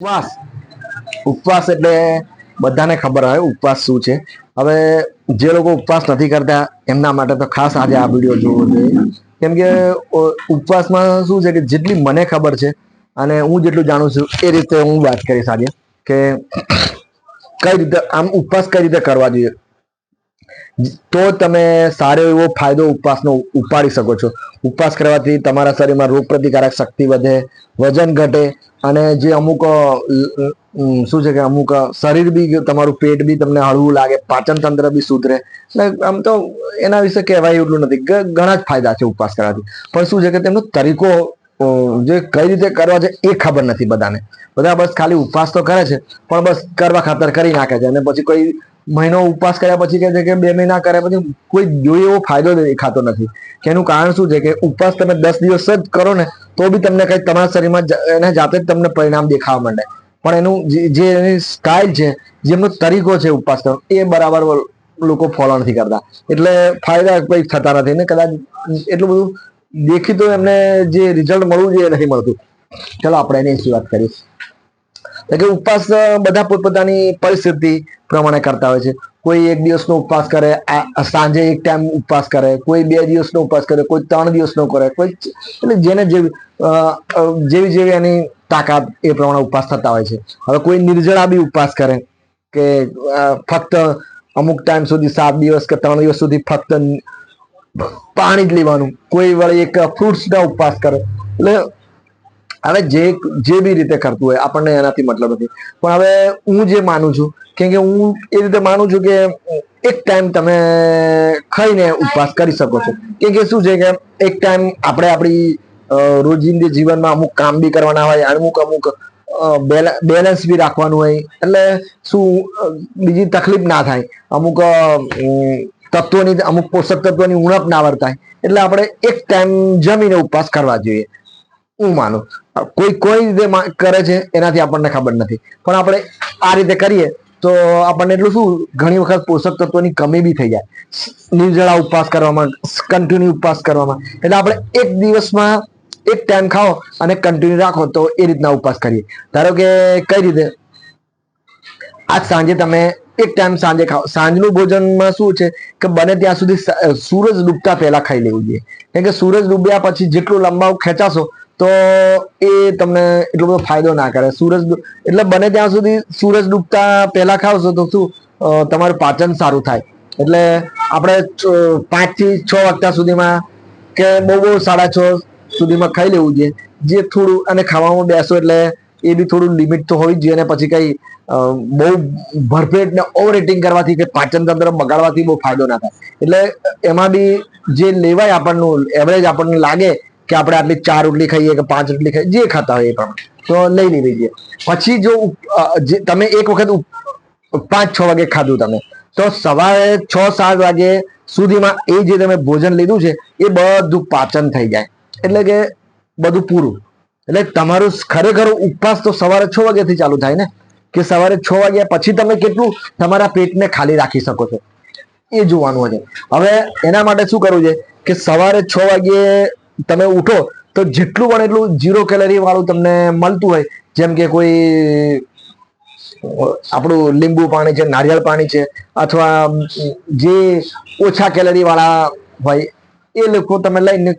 ઉપવાસ. ઉપવાસ એટલે બધાને ખબર હોય ઉપવાસ શું છે. હવે જે લોકો ઉપવાસ નથી કરતા એમના માટે તો ખાસ આજે આ વીડિયો જોવો જોઈએ. કેમ કે ઉપવાસમાં શું છે કે જેટલી મને ખબર છે અને હું જેટલું જાણું છું એ રીતે હું વાત કરીશ આજે કે કઈ રીતે, આમ ઉપવાસ કઈ રીતે કરવા જોઈએ. તો તમે સારો એવો ફાયદો ઉપવાસનો ઉપાડી શકો છો. ઉપવાસ કરવાથી તમારા શરીરમાં રોગ પ્રતિકારક શક્તિ વધે, વજન ઘટે અને જે અમુક શું છે કે અમુક શરીર બી તમારું પેટ બી તમને હળવું લાગે, પાચન તંત્ર બી સુધરે. એટલે આમ તો એના વિશે કહેવાય એટલું નથી. ઘણા જ ફાયદા છે ઉપવાસ કરવાથી. પણ શું છે કે તેમનો તરીકો જે કઈ રીતે કરવા છે એ ખબર નથી બધાને. બધા બસ ખાલી ઉપવાસ તો કરે છે, પણ બસ કરવા ખાતર કરી નાખે છે. અને પછી કોઈ મહિનો ઉપવાસ કર્યા પછી કે છે કે બે મહિના કર્યા પછી કોઈ જોઈએ એવો ફાયદો દેખાતો નથી. કે એનું કારણ શું છે કે ઉપવાસ તમે દસ દિવસ જ કરો ને, તો બી તમને કઈ તમારા શરીરમાં એને જાતે જ તમને પરિણામ દેખાવા માંડે. પણ એનું જે- એની સ્ટાઇલ છે જેમનો તરીકો છે ઉપવાસ કરવાનો, એ બરાબર લોકો ફોલો નથી કરતા. એટલે ફાયદા કોઈ થતા નથી ને કદાચ એટલું બધું દેખી તો એમને જે રિઝલ્ટ મળવું જોઈએ નથી મળતું. ચલો આપણે એની વાત કરીએ. એટલે કે ઉપવાસ બધા પોતપોતાની પરિસ્થિતિ પ્રમાણે કરતા હોય છે. કોઈ એક દિવસનો ઉપવાસ કરે સાંજે એક ટાઈમ ઉપવાસ કરે, કોઈ બે દિવસનો ઉપવાસ કરે, કોઈ ત્રણ દિવસનો કરે, કોઈ એટલે જેને જેવી જેવી જેવી એની તાકાત એ પ્રમાણે ઉપવાસ થતા હોય છે. હવે કોઈ નિર્જળા બી ઉપવાસ કરે કે ફક્ત અમુક ટાઈમ સુધી સાત દિવસ કે ત્રણ દિવસ સુધી ફક્ત પાણી જ લેવાનું. કોઈ વળી એક ફ્રૂટ્સ ના ઉપવાસ કરે. એટલે હવે જે જે બી રીતે કરતું હોય, આપણને એનાથી મતલબ નથી. પણ હવે હું જે માનું છું, કેમ કે હું એ રીતે માનું છું કે એક ટાઈમ તમે ખાઈને ઉપવાસ કરી શકો છો. કેમ કે શું છે કે એક ટાઈમ આપણે આપણી રોજિંદી જીવનમાં અમુક કામ બી કરવાના હોય, અમુક અમુક બેલેન્સ બી રાખવાનું હોય. એટલે શું બીજી તકલીફ ના થાય. અમુક તત્વોની, અમુક પોષક તત્વોની ઉણપ ના વર્તાય. એટલે આપણે એક ટાઈમ જમીને ઉપવાસ કરવા જોઈએ. હું માનું. કોઈ કોઈ રીતે કરે છે, એનાથી આપણને ખબર નથી. પણ આપણે આ રીતે કરીએ, તો આપણને એટલું શું, ઘણી વખત પોષક તત્વોની કમી બી થઈ જાય. નિર્જળા ઉપવાસ કરવામાં કન્ટિન્યુ ઉપવાસ કરવામાં. એટલે આપણે એક દિવસમાં એક ટાઈમ ખાઓ અને કન્ટિન્યુ રાખો, તો એ રીતના ઉપવાસ કરીએ. ધારો કે કઈ રીતે? આજ સાંજે તમે એક ટાઈમ સાંજે ખાઓ. સાંજનું ભોજનમાં શું છે કે બને ત્યાં સુધી સૂરજ ડૂબતા પહેલા ખાઈ લેવું જોઈએ. કેમ કે સૂરજ ડૂબ્યા પછી જેટલું લંબાવ ખેંચાશો તો એ તમને એટલો બધો ફાયદો ના કરે. સૂરજ એટલે બને ત્યાં સુધી સૂરજ ડૂબતા પહેલા ખાવશો તો શું તમારું પાચન સારું થાય. એટલે આપણે પાંચથી છ વાગ્યા સુધીમાં કે બહુ બહુ સાડા છ સુધીમાં ખાઈ લેવું જોઈએ. જે થોડું, અને ખાવામાં બેસો એટલે એ બી થોડું લિમિટ તો હોવી જ જોઈએ. અને પછી કઈ બહુ ભરપેટ ને ઓવર ઇટિંગ કરવાથી કે પાચન તંત્ર બગાડવાથી બહુ ફાયદો ના થાય. એટલે એમાં બી જે લેવાય આપણનું, એવરેજ આપણને લાગે કે આપણે આટલી ચાર રોટલી ખાઈએ કે પાંચ રોટલી ખાઈએ, જે ખાતા હોય એ પ્રમાણે. તો લઈ લેવી જોઈએ પછી જો તમે એક વખત પાંચ છ વાગે ખાધું તમે, તો સવારે છ સાત વાગે સુધીમાં એ જે તમે ભોજન લીધું છે, એ બધું પાચન થઈ જાય. એટલે કે બધું પૂરું. એટલે તમારું ખરેખર ઉપવાસ તો સવારે છ વાગ્યાથી ચાલુ થાય ને? કે સવારે છ વાગ્યા પછી તમે કેટલું તમારા પેટને ખાલી રાખી શકો છો. એ જોવાનું છે. હવે એના માટે શું કરવું છે કે સવારે છ વાગ્યે તમે ઉઠો તો જેટલું પણ એટલું જીરો કેલરી વાળું તમને મળતું હોય, જેમ કે કોઈ, આપણું લીંબુ પાણી છે, નારિયેળ પાણી છે, અથવા જે ઓછા કેલરી વાળા હોય, એ લોકો તમે લઈને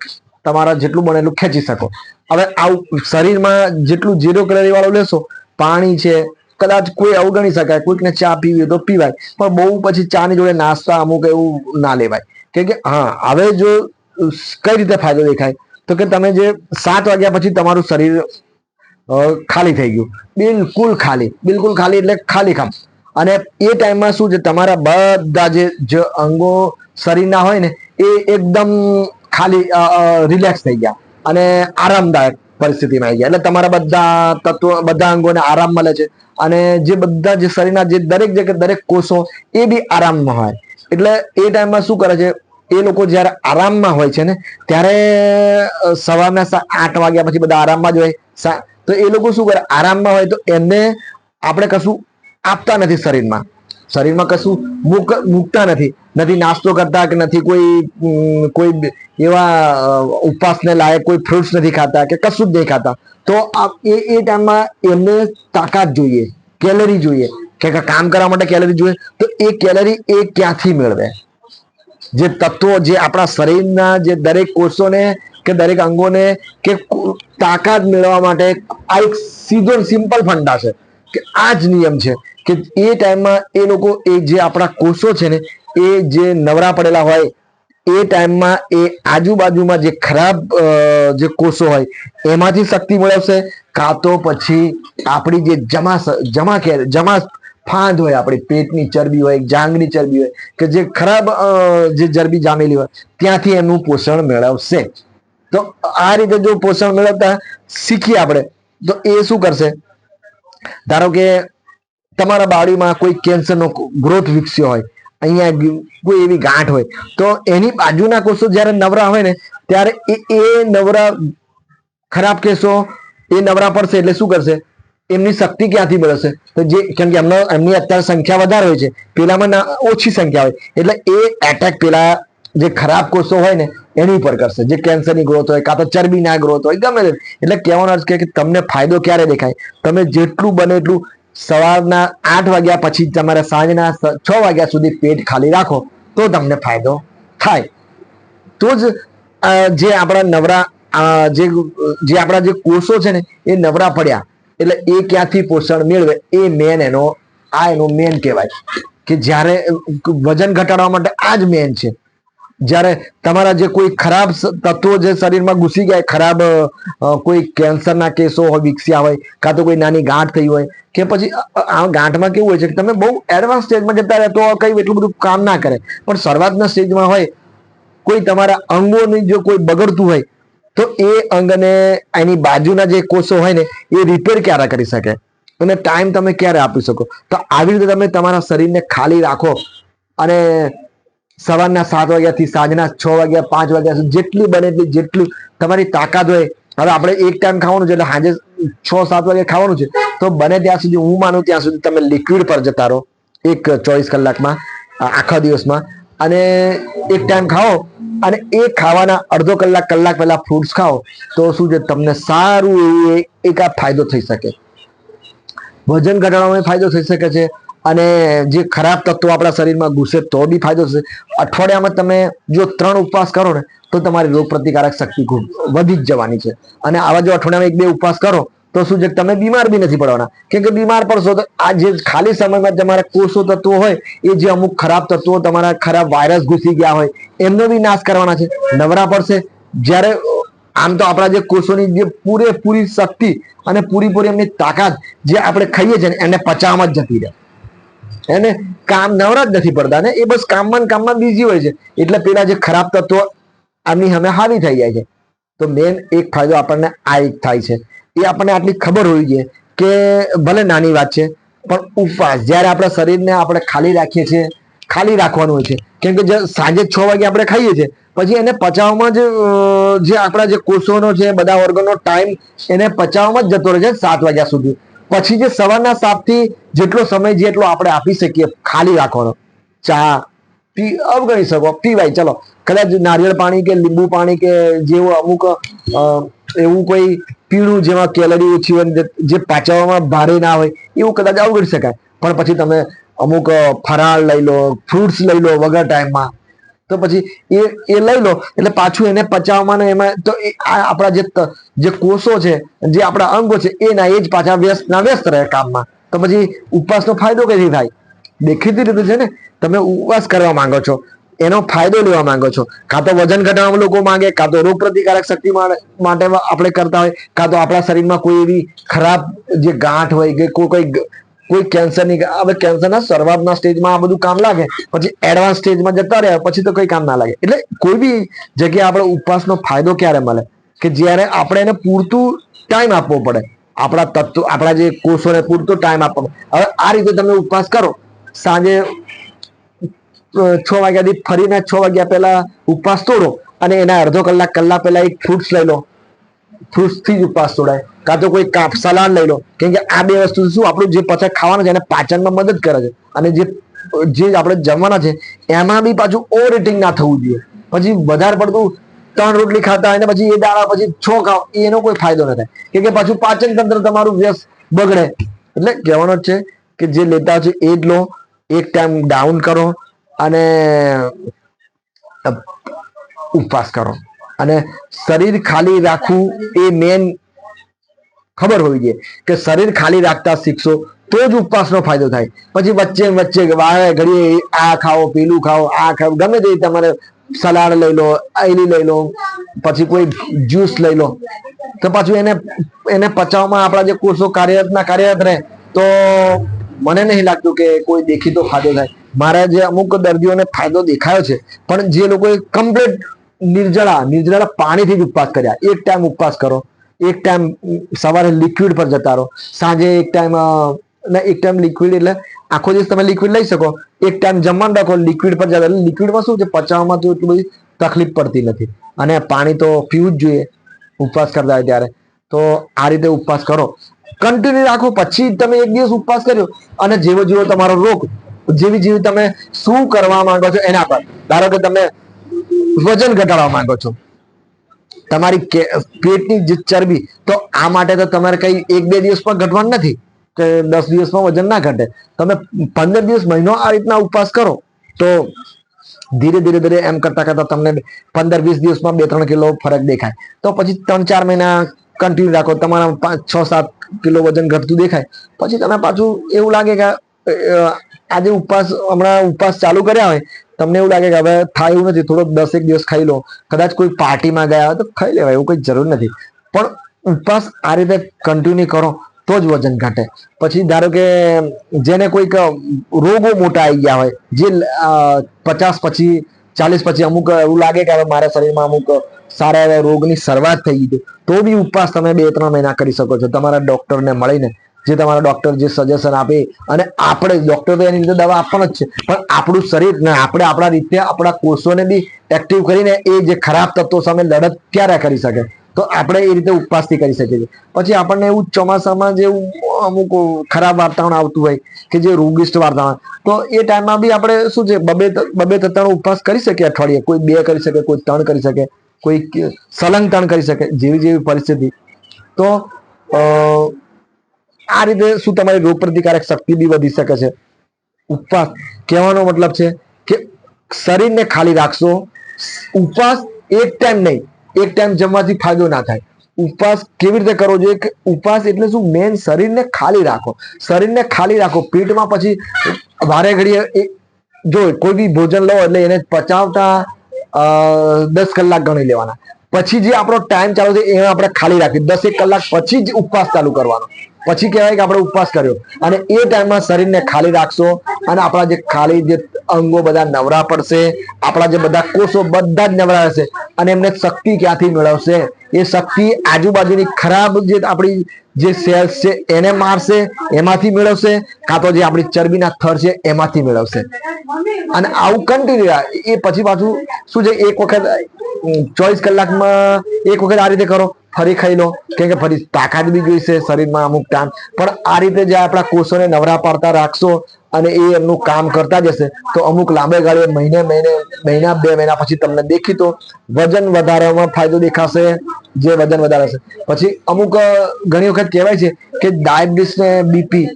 તમારા જેટલું બને એટલું ખેંચી શકો. હવે આવું, શરીરમાં જેટલું ઝીરો કેલરી વાળું લેશો, પાણી છે, કદાચ કોઈ અવગણી શકાય, કોઈકને ચા પીવી હોય તો પીવાય, પણ બહુ પછી ચાની જોડે નાસ્તા અમુક એવું ના લેવાય. કેમ કે, હા, હવે જો કઈ રીતે ફાયદો દેખાય? તો કે તમે જે સાત વાગ્યા પછી તમારું શરીર ખાલી થઈ ગયું. બિલકુલ ખાલી. બિલકુલ ખાલી એટલે ખાલી ખામ. અને એ ટાઈમમાં શું છે, તમારા બધા જે જે અંગો શરીરના હોય ને, એ એકદમ ખાલી રિલેક્સ થઈ ગયા. અને આરામદાયક પરિસ્થિતિમાં આવી ગયા. એટલે તમારા બધા તત્વો, બધા અંગોને આરામ મળે છે. અને જે બધા જે શરીરના જે દરેક જગ્યાએ દરેક કોષો, એ બી આરામમાં હોય. એટલે એ ટાઈમમાં શું કરે છે એ લોકો જ્યારે આરામમાં હોય છે ને, ત્યારે સવારના આઠ વાગ્યા પછી બધા આરામમાં જ હોય. તો એ લોકો શું કરે? આરામમાં હોય તો એમને આપણે કશું આપતા નથી શરીરમાં. શરીરમાં કશું મૂક- મૂકતા નથી. નથી નાસ્તો કરતા કે નથી કોઈ કોઈ એવા ઉપવાસને લાયક કોઈ ફ્રૂટ્સ નથી ખાતા કે કશું જ નહીં ખાતા. તો એ એ ટાઈમમાં એમને તાકાત જોઈએ, કેલરી જોઈએ. કે કામ કરવા માટે કેલરી જોઈએ. તો એ કેલરી એ ક્યાંથી મેળવે? જે તત્વો જે આપણા શરીરના જે દરેક કોષોને કે દરેક અંગોને કે તાકાત મેળવવા માટે આ એક સીધો સિમ્પલ ફંડા છે. કે આ જ નિયમ છે કે એ ટાઈમમાં એ લોકો એ જે આપણા કોષો છે ને, એ જે નવરા પડેલા હોય, એ ટાઈમમાં એ આજુબાજુમાં જે ખરાબ જે કોષો હોય, એમાંથી શક્તિ મેળવશે. કાં તો પછી આપણી જે જમા જમા કે, જમા ફાંદ હોય, આપણી પેટની ચરબી હોય જાંગની ચરબી હોય, કે જે ખરાબ જે ચરબી જામેલી હોય, ત્યાંથી એનું પોષણ મેળવશે તો આ રીતે જો પોષણ મેળવતા શીખીએ આપણે, તો એ શું કરશે? ધારો કે તમારા બાળીમાં કોઈ કેન્સરનો ગ્રોથ વિકસ્યો હોય, અહીંયા કોઈ એવી ગાંઠ હોય, તો એની બાજુના કોષો જ્યારે નવરા હોય ને, ત્યારે એ એ નવરા ખરાબ કેસો એ નવરા પડશે એટલે શું કરશે? એમની શક્તિ ક્યાંથી મળશે તો જે કેમ કે એમનો એમની અત્યારે સંખ્યા વધારે હોય છે. પેલામાં ઓછી સંખ્યા હોય. એટલે એ એટેક પેલા જે ખરાબ કોષો હોય ને, એની ઉપર કરશે. જે કેન્સરની ગ્રોથ હોય, કાં તો ચરબીના ગ્રોથ હોય, ગમે તે. એટલે કહેવાનો અર્થ કે તમને ફાયદો ક્યારે દેખાય? તમે જેટલું બને એટલું સવારના આઠ વાગ્યા પછી તમારે સાંજના છ વાગ્યા સુધી પેટ ખાલી રાખો, તો તમને ફાયદો થાય. તો જ જે આપણા નવરા જે જે આપણા જે કોષો છે ને, એ નવરા પડ્યા. એટલે એ ક્યાંથી પોષણ મેળવે? એ મેન એનો, આ એનો મેન કહેવાય. કે જ્યારે વજન ઘટાડવા માટે આ જ મેન છે. જ્યારે તમારા જે કોઈ ખરાબ તત્વો જે શરીરમાં ઘૂસી ગયા, ખરાબ કોઈ કેન્સરના કેસો હોય, વિકસ્યા હોય, કાં તો કોઈ નાની ગાંઠ થઈ હોય, કે પછી આ ગાંઠમાં કેવું હોય છે કે તમે બહુ એડવાન્સ સ્ટેજમાં જતા રહે, તો કઈ એટલું બધું કામ ના કરે. પણ શરૂઆતના સ્ટેજમાં હોય, કોઈ તમારા અંગોની જો કોઈ બગડતું હોય તો એ અંગને, એની બાજુના જે કોષો હોય ને, એ રિપેર ક્યારે કરી શકે? અને ટાઈમ તમે ક્યારે આપી શકો? તો આવી રીતે તમે તમારા શરીરને ખાલી રાખો અને સવારના સાત વાગ્યાથી સાંજના છ વાગ્યા, પાંચ વાગ્યા સુધી જેટલી બને એટલી જેટલી તમારી તાકાત હોય. હવે આપણે એક ટાઈમ ખાવાનું છે એટલે સાંજે છ, સાત વાગે ખાવાનું છે. તો બને ત્યાં સુધી, હું માનું ત્યાં સુધી તમે લિક્વિડ પર જતા રહો. એક ચોવીસ કલાકમાં, આખા દિવસમાં. અને એક ટાઈમ ખાઓ અને એ ખાવાના અડધો કલાક કલાક પહેલા ફ્રૂટ્સ ખાઓ, તો શું છે, તમને સારું એવું એક આ ફાયદો થઈ શકે. વજન ઘટાડવામાં ફાયદો થઈ શકે છે, અને જે ખરાબ તત્વો આપણા શરીરમાં ઘૂસે તો બી ફાયદો થશે. અઠવાડિયામાં તમે જો ત્રણ ઉપવાસ કરો ને, તો તમારી રોગ પ્રતિકારક શક્તિ ખૂબ વધી જ જવાની છે. અને આવા જો અઠવાડિયામાં એક બે ઉપવાસ કરો તો શું છે? તમે બીમાર બી નથી પડવાના. કેમ કે બીમાર પડશો તો આ જે ખાલી સમયમાં તમારા કોષો તત્વો હોય, એ જે અમુક ખરાબ તત્વો તમારા ખરાબ વાયરસ ઘૂસી ગયા હોય, એમનો બી નાશ કરવાના છે. નવરા પડશે. જ્યારે આમ તો આપણા જે કોષોની જે પૂરેપૂરી શક્તિ અને પૂરીપૂરી એમની તાકાત જે આપણે ખાઈએ છીએ એને પચાવવામાં જ જતી રહે. એને કામ નવરા જ નથી પડતા ને, એ બસ કામમાં કામમાં બીજી હોય છે. એટલે પેલા જે ખરાબ તત્વો આમની હમે હાવી થઈ જાય છે. તો મેન એક ફાયદો આપણને આ એક થાય છે. એ આપણને આટલી ખબર હોવી જોઈએ કે ભલે નાની વાત છે, પણ ઉપવાસ, જ્યારે આપણા શરીરને આપણે ખાલી રાખીએ છીએ, ખાલી રાખવાનું હોય છે. કેમ કે સાંજે છ વાગે આપણે ખાઈએ છીએ, પછી એને પચાવવામાં જ જે આપણા જે કોષોનો છે, બધા વર્ગોનો ટાઈમ એને પચાવવામાં જ જતો રહે છે સાત વાગ્યા સુધી. પછી જે સવારના સાતથી જેટલો સમય જેટલો આપણે આપી શકીએ ખાલી રાખવાનો. ચા, પી અવગણી શકો, પીવાય. ચલો, કદાચ નારિયેળ પાણી કે લીંબુ પાણી કે જેવું અમુક એવું કોઈ પીણું જેમાં કેલરી ઓછી હોય જે- પાચવામાં ભારે ના હોય, એવું કદાચ અવગણી શકાય. પણ પછી તમે અમુક ફરાળ લઈ લો ફ્રૂટ્સ લઈ લો વગર ટાઈમમાં તો પછી એ એ લઈ લો. એટલે પાછું એને પચાવવામાં ને એમાં તો આપણા જે જે કોષો છે, જે આપણા અંગો છે એના એ જ પાછા વ્યસ્ત, ના વ્યસ્ત રહે કામમાં. તો પછી ઉપવાસનો ફાયદો કઈ થાય? દેખીતી રીતે છે ને, તમે ઉપવાસ કરવા માંગો છો. એનો ફાયદો લેવા માંગો છો? કાં તો વજન ઘટાડવા લોકો માંગે, કાં તો રોગ પ્રતિકારક શક્તિ માટે આપણે કરતા હોય, કાં તો આપણા શરીરમાં કોઈ એવી ખરાબ જે ગાંઠ હોય કે કોઈ કોઈ કોઈ કેન્સરની હવે કેન્સરના શરૂઆતના સ્ટેજમાં આ બધું કામ લાગે, પછી એડવાન્સ સ્ટેજમાં જતા રહ્યા, પછી તો કઈ કામ ના લાગે. એટલે કોઈ બી જગ્યાએ આપણે ઉપવાસનો ફાયદો ક્યારે મળે? કે જ્યારે આપણે એને પૂરતું ટાઈમ આપવો પડે. આપણા તત્વ, આપણા જે કોષોને પૂરતો ટાઈમ આપવો પડે. હવે આ રીતે તમે ઉપવાસ કરો. સાંજે છ વાગ્યાથી ફરીને છ વાગ્યા પહેલા ઉપવાસ તોડો અને એના અડધો કલાક કલાક પહેલા એક ફ્રૂટ્સ લઈ લો. ફ્રૂટ્સથી જ ઉપવાસ તોડાય. કાં તો કોઈ કાપ સલાડ લઈ લો. કેમ કે આ બે વસ્તુ શું, આપણું જે પચાસ ખાવાનું છે એને પાચનમાં મદદ કરે છે. અને જે જે આપણે જમવાના છે, એમાં બી પાછું ઓવર ઇટિંગ ના થવું જોઈએ. પછી વધારે પડતું ત્રણ રોટલી ખાતા હોય ને પછી એ દાડા પછી છ ખાઓ એનો કોઈ ફાયદો ન થાય. કેમ કે પાછું પાચન તંત્ર તમારું વ્યસ્ત બગડે. એટલે કહેવાનો છે કે જે લેતા છે એ જ લો. એક ટાઈમ ડાઉન કરો. અને ઉપવાસ કરો. અને શરીર ખાલી રાખવું એ મેન ખબર હોવી જોઈએ કે શરીર ખાલી રાખતા શીખશો તો જ ઉપવાસનો ફાયદો થાય. પછી વચ્ચે વચ્ચે વારે ઘડીએ આ ખાઓ, પેલું ખાઓ, આ ખાઓ, ગમે તે તમારે સલાડ લઈ લો આઈલી લઈ લો, પછી કોઈ જ્યુસ લઈ લો. તો પાછું એને એને પચાવવામાં આપણા જે કોષો કાર્યરત ના કાર્યરત રહે તો મને નહીં લાગતું કે કોઈ દેખીતો ફાયદો થાય. મારા જે અમુક દર્દીઓને ફાયદો દેખાયો છે, પણ જે લોકોએ કમ્પ્લીટ નિર્જળા નિર્જળા પાણીથી જ ઉપવાસ કર્યા. એક ટાઈમ ઉપવાસ કરો, એક ટાઈમ સવારે લિક્વિડ પર જતા રહો. સાંજે એક ટાઈમ ને, એક ટાઈમ લિક્વિડ એટલે આખો દિવસ તમે લિક્વિડ લઈ શકો. એક ટાઈમ જમવાનું રાખો લિક્વિડ પર જતા એટલે લિક્વિડમાં શું છે, પચાવવામાં તો એટલી બધી તકલીફ પડતી નથી. અને પાણી તો પીવું જ જોઈએ, ઉપવાસ કરતા હોય ત્યારે. તો આ રીતે ઉપવાસ કરો. કન્ટિન્યુ રાખો. પછી તમે એક દિવસ ઉપવાસ કર્યો અને જેવો જેવો તમારો રોગ જેવી જેવી તમે શું કરવા માંગો છો એના પર? ધારો કે તમે વજન ઘટાડવા માંગો છો. તમારી પેટની જે ચરબી, તો આ માટે તો તમારે કઈ એક બે દિવસમાં ઘટવાનું નથી કે દસ દિવસમાં વજન ના ઘટે. તમે પંદર દિવસ મહિનો આ રીતના ઉપવાસ કરો, તો ધીરે ધીરે ધીરે એમ કરતા કરતા તમને પંદર વીસ દિવસમાં બે ત્રણ કિલો ફરક દેખાય. તો પછી ત્રણ ચાર મહિના કન્ટિન્યુ રાખો, તમારા પાંચ છ સાત કિલો વજન ઘટતું દેખાય. પછી તમે પાછું એવું લાગે કે આજે ઉપવાસ, હમણાં ઉપવાસ ચાલુ કર્યા હોય, તમને એવું લાગે કે હવે થાય એવું નથી થોડો દસ એક દિવસ ખાઈ લો. કદાચ કોઈ પાર્ટીમાં ગયા હોય તો ખાઈ લેવાય, એવું કોઈ જરૂર નથી. પણ ઉપવાસ આ રીતે કન્ટિન્યુ કરો, તો જ વજન ઘટે. પછી ધારો કે જેને કોઈક રોગો મોટા આવી ગયા હોય, જે પચાસ પછી, ચાલીસ પછી અમુક એવું લાગે કે હવે મારા શરીરમાં અમુક સારા એવા રોગની શરૂઆત થઈ ગઈ તો બી ઉપવાસ તમે બે, ત્રણ મહિના કરી શકો છો, તમારા ડોક્ટરને મળીને. જે તમારા ડોક્ટર જે સજેશન આપે અને આપણે ડોક્ટર તો એની રીતે દવા આપવાનો જ છે. પણ આપણું શરીર ને આપણે આપણા રીતે આપણા કોષોને બી એક્ટિવ કરીને એ જે ખરાબ તત્વો સામે લડત ક્યારે કરી શકે? તો આપણે એ રીતે ઉપવાસથી કરી શકીએ છીએ. પછી આપણને એવું ચોમાસામાં જેવું અમુક ખરાબ વાતાવરણ આવતું હોય કે જે રોગિષ્ટ વાતાવરણ, તો એ ટાઈમમાં બી આપણે શું છે, બબે બબે તત્વનો ઉપવાસ કરી શકીએ અઠવાડિયે. કોઈ બે કરી શકે, કોઈ ત્રણ કરી શકે, કોઈ સલંગ ત્રણ કરી શકે, જેવી જેવી પરિસ્થિતિ. તો આ રીતે શું તમારી રોગ પ્રતિકારક શક્તિ બી વધી શકે છે? ઉપવાસ કહેવાનો મતલબ છે કે શરીરને ખાલી રાખશો. ઉપવાસ એક ટાઈમ નહીં, એક ટાઈમ જમવાથી ફાયદો ના થાય. ઉપવાસ કેવી રીતે કરવો જોઈએ કે ઉપવાસ એટલે શું? મેન શરીરને ખાલી રાખો. શરીરને ખાલી રાખો. પેટમાં પછી વારે ઘડીએ જો કોઈ બી ભોજન લો એટલે એને પચાવતા દસ કલાક ગણી લેવાના. પછી જે આપણો ટાઈમ ચાલુ છે એને આપણે ખાલી રાખી દસેક કલાક પછી જ ઉપવાસ ચાલુ કરવાનો. પછી કહેવાય કે આપણે ઉપવાસ કર્યો. અને એ ટાઈમમાં શરીરને ખાલી રાખશો અને આપણા જે ખાલી જે અંગો બધા નવરા પડશે, આપણા જે બધા કોષો બધા જ નવરા રહેશે અને એમને શક્તિ ક્યાંથી મેળવશે? એ શક્તિ આજુબાજુની ખરાબ જે આપણી જે સેલ્સ છે, એને મારશે, એમાંથી મેળવશે, કાં તો જે આપણી ચરબીના થર છે, એમાંથી મેળવશે. અને આવું કન્ટિન્યુ એ પછી પાછું શું છે? એક વખત ચોવીસ કલાકમાં એક વખત આ રીતે કરો. ફરી ખાઈ લો. કેમ કે ફરી તાકાત બી જોઈશે શરીરમાં અમુક ટાઈમ. પણ આ રીતે જે આપણા કોષોને નવરા પાડતા રાખશો અને એ એમનું કામ કરતા જશે, તો અમુક લાંબે ગાળે મહિને મહિને, મહિના, બે મહિના પછી તમને દેખીતો વજન વધારવામાં ફાયદો દેખાશે, જે વજન વધારે છે પછી અમુક ઘણી વખત કહેવાય છે કે ડાયાબિટીસ ને બીપી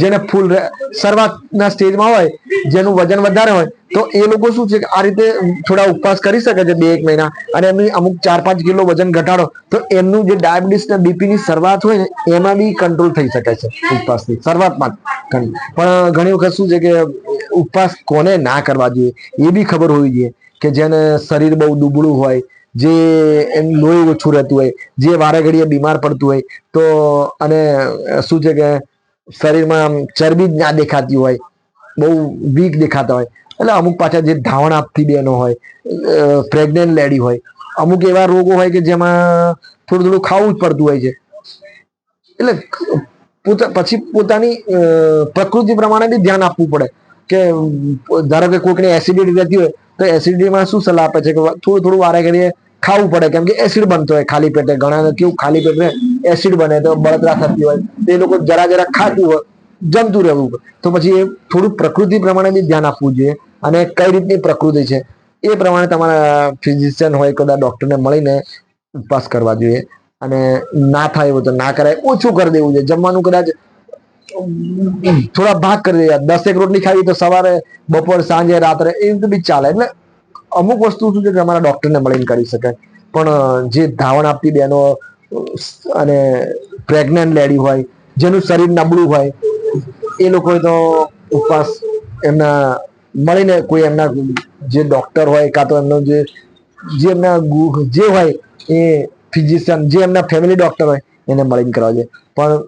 જેને ફૂલ શરૂઆતના સ્ટેજમાં હોય, જેનું વજન વધારે હોય, તો એ લોકો શું છે કે આ રીતે થોડા ઉપવાસ કરી શકે છે બે એક મહિના અને એમની અમુક ચાર પાંચ કિલો વજન ઘટાડો, તો એમનું જે ડાયાબિટીસ ને બીપી ની શરૂઆત હોય ને, એમાં બી કંટ્રોલ થઈ શકે છે ઉપવાસથી, શરૂઆતમાં. પણ ઘણી વખત શું છે કે ઉપવાસ કોને ના કરવા જોઈએ, એ બી ખબર હોવી જોઈએ કે જેને શરીર બહુ દુબળું હોય, જે એમ લોહી ઓછું રહેતું હોય, જે વારે ઘડીએ બીમાર પડતું હોય, તો અને શું છે કે શરીરમાં આમ ચરબી જ ના દેખાતી હોય, બહુ વીક દેખાતા હોય. એટલે અમુક પાછા જે ધાવણ આપતી બહેનો હોય પ્રેગ્નેન્ટ લેડી હોય, અમુક એવા રોગો હોય કે જેમાં થોડું થોડું ખાવું જ પડતું હોય છે. એટલે પછી પોતાની પ્રકૃતિ પ્રમાણે બી ધ્યાન આપવું પડે. કે, ધારો કે કોઈકને એસિડિટી રહેતી હોય, તો એસિડિટીમાં શું સલાહ આપે છે? કે થોડું થોડું વારે ઘડીએ ખાવું પડે. કેમ કે એસિડ બનતો હોય, ખાલી પેટે. ઘણા કેવું ખાલી પેટે એસિડ બને તો બળતરા થતી હોય, તે લોકો જરા જરા ખાતું હોય, જમતું રહેવું તો પછી એ થોડું પ્રકૃતિ પ્રમાણે બી ધ્યાન આપવું જોઈએ અને કઈ રીતની પ્રકૃતિ છે એ પ્રમાણે તમારા ફિઝિશિયન હોય કદાચ ડૉક્ટરને મળીને ઉપવાસ કરવા જોઈએ અને ના થાય એવું તો ના કરાય, ઓછું કરી દેવું જોઈએ. જમવાનું કદાચ થોડા ભાગ કરી દે દસેક રોટલી ખાવી તો સવારે, બપોર, સાંજે, રાત્રે એ રીતે બી ચાલે. એટલે અમુક વસ્તુ શું છે કે અમારા ડોક્ટરને મળીને કરી શકાય. પણ જે ધાવણ આપતી બહેનો અને પ્રેગ્નન્ટ લેડી હોય, જેનું શરીર નબળું હોય, એ લોકોએ તો ઉપવાસ એમના મળીને કોઈ એમના જે ડોક્ટર હોય કાં તો એમનો જે જે એમના જે હોય એ ફિઝિશિયન જે એમના ફેમિલી ડોક્ટર હોય, એને મળીને કરવા જોઈએ. પણ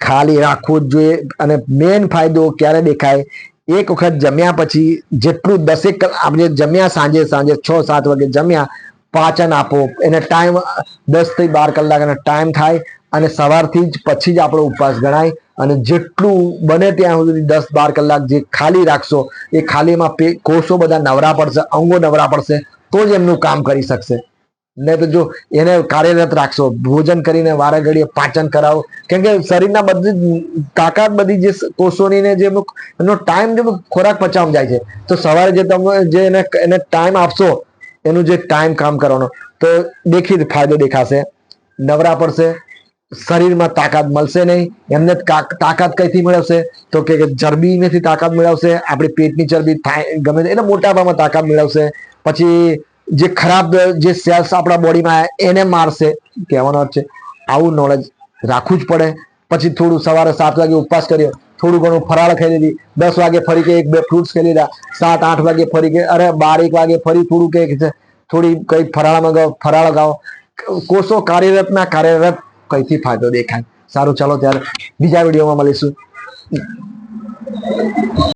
ખાલી રાખવું જ જોઈએ અને મેઇન ફાયદો ક્યારે દેખાય? એક વખત જમ્યા પછી જેટલું દસેક આપણે જમ્યા સાંજે સાંજે છ સાત વાગે જમ્યા પાચન આપો. એને ટાઈમ દસથી બાર કલાક એનો ટાઈમ થાય અને સવારથી જ પછી જ આપણો ઉપવાસ ગણાય. અને જેટલું બને ત્યાં સુધી દસ બાર કલાક જે ખાલી રાખશો, એ ખાલીમાં પે, કોષો બધા નવરા પડશે, અંગો નવરા પડશે, તો જ એમનું કામ કરી શકશે. ને તો જો એને કાર્યરત રાખશો, ભોજન કરીને વારે ઘડીએ પાચન કરાવો. કેમ કે શરીરના બધી તાકાત બધી જે કોષોની ને જે એનો ટાઈમ જે ખોરાક પચાવ જાય છે. તો સવારે જે તમે જે એને એને ટાઈમ આપશો એનું જે ટાઈમ કામ કરવાનો. તો દેખી ફાયદો દેખાશે. નવરા પડશે. શરીરમાં તાકાત મળશે નહીં. એમને તાકાત કઈથી મેળવશે? તો કે ચરબીમાંથી તાકાત મેળવશે. આપણી પેટની ચરબી થાય, ગમે એટલે મોટાભાગમાં તાકાત મેળવશે. પછી જે ખરાબ, જે સેલ્સ આપણા બોડીમાં એને મારશે. કહેવાનો છે. આવું નોલેજ રાખવું જ પડે. પછી થોડું સવારે સાત વાગે ઉપવાસ કર્યો થોડું ઘણું ફરાળ ખાઈ લીધી. દસ વાગે ફરી કે એક બે ફ્રૂટ્સ ખાઈ લીધા. સાત, આઠ વાગે ફરી કે અરે બાર એક વાગે ફરી થોડું કે થોડી કઈ ફરાળમાં ગાઓ ફરાળ ગાઓ કોષો કાર્યરતના કાર્યરત કઈથી ફાયદો દેખાય. સારું, ચાલો ત્યારે બીજા વિડીયોમાં મળીશું.